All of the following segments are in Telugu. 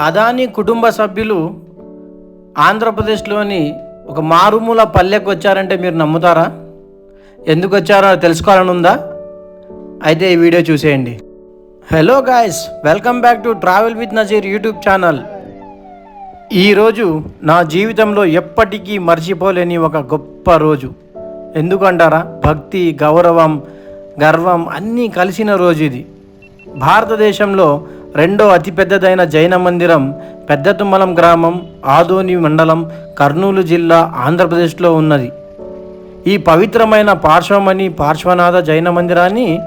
అదాని కుటుంబ సభ్యులు ఆంధ్రప్రదేశ్లోని ఒక మారుమూల పల్లెకు వచ్చారంటే మీరు నమ్ముతారా? ఎందుకు వచ్చారో తెలుసుకోవాలని ఉందా అయితే ఈ వీడియో చూసేయండి. Hello guys welcome back to travel with Nazir YouTube channel ఈరోజు నా జీవితంలో ఎప్పటికీ మర్చిపోలేని ఒక గొప్ప రోజు. ఎందుకంటారా? భక్తి గౌరవం గర్వం అన్నీ కలిసిన రోజు ఇది. భారతదేశంలో రెండో అతిపెద్దదైన జైన మందిరం పెద్ద తుమ్మలం గ్రామం ఆదోని మండలం కర్నూలు జిల్లా ఆంధ్రప్రదేశ్లో ఉన్నది. ఈ పవిత్రమైన పార్శ్వమణి పార్శ్వనాథ జైన మందిరాన్ని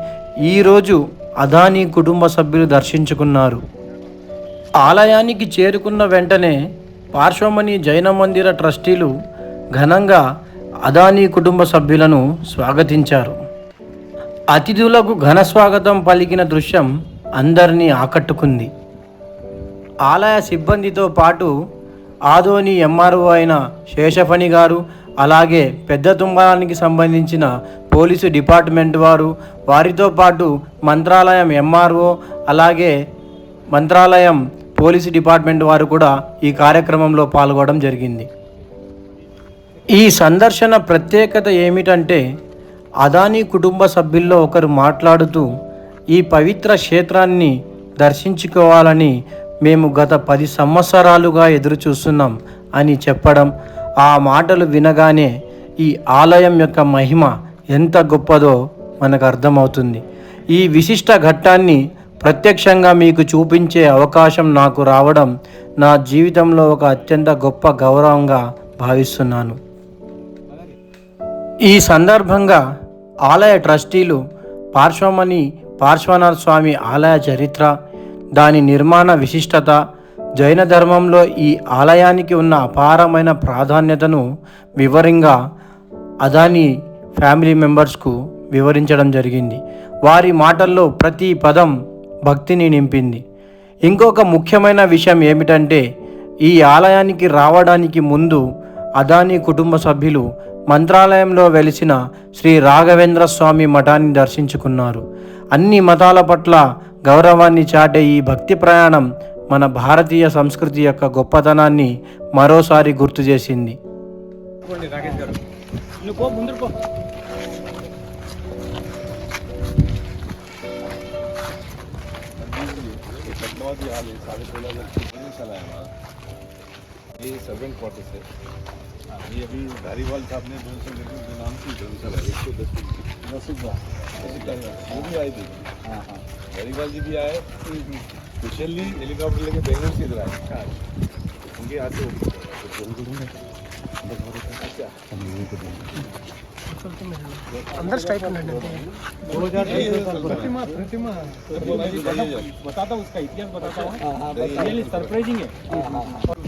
ఈరోజు అదానీ కుటుంబ సభ్యులు దర్శించుకున్నారు. ఆలయానికి చేరుకున్న వెంటనే పార్శ్వమణి జైన మందిర ట్రస్టీలు ఘనంగా అదానీ కుటుంబ సభ్యులను స్వాగతించారు. అతిథులకు ఘన స్వాగతం పలికిన దృశ్యం అందరినీ ఆకట్టుకుంది. ఆలయ సిబ్బందితో పాటు ఆదోని ఎంఆర్ఓ అయిన శేషఫణి గారు అలాగే పెద్ద తుంబరానికి సంబంధించిన పోలీసు డిపార్ట్మెంట్ వారు వారితో పాటు మంత్రాలయం ఎంఆర్ఓ అలాగే మంత్రాలయం పోలీసు డిపార్ట్మెంట్ వారు కూడా ఈ కార్యక్రమంలో పాల్గొనడం జరిగింది. ఈ సందర్శన ప్రత్యేకత ఏమిటంటే అదానీ కుటుంబ సభ్యుల్లో ఒకరు మాట్లాడుతూ ఈ పవిత్ర క్షేత్రాన్ని దర్శించుకోవాలని మేము గత పది సంవత్సరాలుగా ఎదురు చూస్తున్నాం అని చెప్పడం ఆ మాటలు వినగానే ఈ ఆలయం యొక్క మహిమ ఎంత గొప్పదో మనకు అర్థమవుతుంది. ఈ విశిష్ట ఘట్టాన్ని ప్రత్యక్షంగా మీకు చూపించే అవకాశం నాకు రావడం నా జీవితంలో ఒక అత్యంత గొప్ప గౌరవంగా భావిస్తున్నాను. ఈ సందర్భంగా ఆలయ ట్రస్టీలు పార్శ్వమణి పార్శ్వనాథ స్వామి ఆలయ చరిత్ర దాని నిర్మాణ విశిష్టత జైన ధర్మంలో ఈ ఆలయానికి ఉన్న అపారమైన ప్రాధాన్యతను వివరంగా అదాని ఫ్యామిలీ మెంబర్స్కు వివరించడం జరిగింది. వారి మాటల్లో ప్రతి పదం భక్తిని నింపింది. ఇంకొక ముఖ్యమైన విషయం ఏమిటంటే ఈ ఆలయానికి రావడానికి ముందు అదాని కుటుంబ సభ్యులు మంత్రాలయంలో వెలిసిన శ్రీ రాఘవేంద్ర స్వామి మఠాన్ని దర్శించుకున్నారు. అన్ని మతాల పట్ల గౌరవాన్ని చాటే ఈ భక్తి ప్రయాణం మన భారతీయ సంస్కృతి యొక్క గొప్పతనాన్ని మరోసారి గుర్తు చేసింది అనుకోండి రాకేష్ గారు నువ్వు పో ముందుకు పో पद्मावती हाल है साढ़े सोलह ये सर्वेंट क्वार्टर्स है ये अभी धारीवाल साहब ने दोनों सौ लेकर के नाम की धर्मशाला है एक सौ दस नसीबा वो भी आए थे। हाँ हाँ। धारीवाल जी भी आए। स्पेशली हेलीकॉप्टर लेके बेंगलोर से इधर आए। उनके हाथ से अच्छा। अंदर स्ट्राइक प्रतिमा प्रतिमा। बताता हूँ उसका इतिहास बताता हूँ। रियली सरप्राइजिंग है।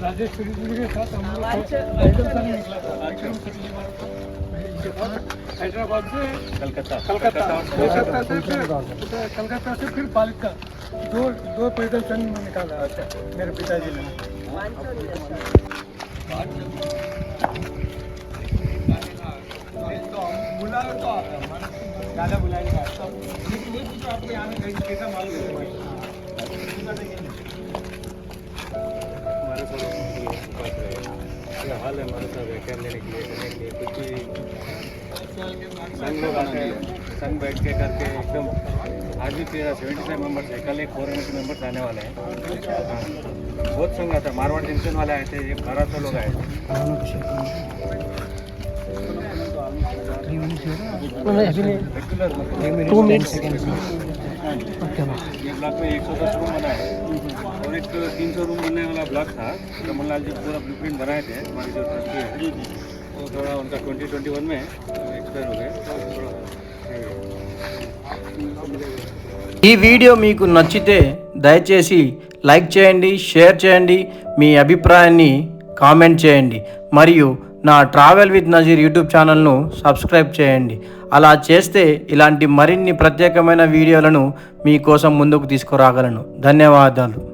जी के साथ हम लोग हैदराबाद से कलकत्ता कलकत्ता से फिर कलकत्ता से फिर पालिका दो दो पैदल चल में निकाला मेरे पिताजी ने ज़्यादा बुलाएँगे आपको यहाँ में कैसा मालूम है क्या हाल है हमारे साथ? व्याख्यान लेने के लिए करने के लिए? कुछ भी संघ लोग आते हैं। संघ बैठ के करके एकदम आज भी तेरह सेवेंटी फाइव मेंबर्स है कल एक फोर हंड्रेड मेंबर्स आने वाले हैं। हाँ। बहुत संग आता है मारवाड़ जंक्शन वाले आए थे ये बारह सौ लोग आए थे। टू मिनट्स ये ब्लॉक में एक सौ दस रूम बना है और एक तीन सौ रूम बनने वाला ब्लॉक था रमन लाल जी पूरा ब्लू प्रिंट बनाए थे हमारी जो ट्रस्टी है वो थोड़ा उनका ट्वेंटी ट्वेंटी वन में एक्सपायर हो गए तो थोड़ा ఈ వీడియో మీకు నచ్చితే దయచేసి లైక్ చేయండి షేర్ చేయండి మీ అభిప్రాయాన్ని కామెంట్ చేయండి మరియు నా ట్రావెల్ విత్ నజీర్ యూట్యూబ్ ఛానల్ను సబ్స్క్రైబ్ చేయండి. అలా చేస్తే ఇలాంటి మరిన్ని ప్రత్యేకమైన వీడియోలను మీకోసం ముందుకు తీసుకురాగలను. ధన్యవాదాలు.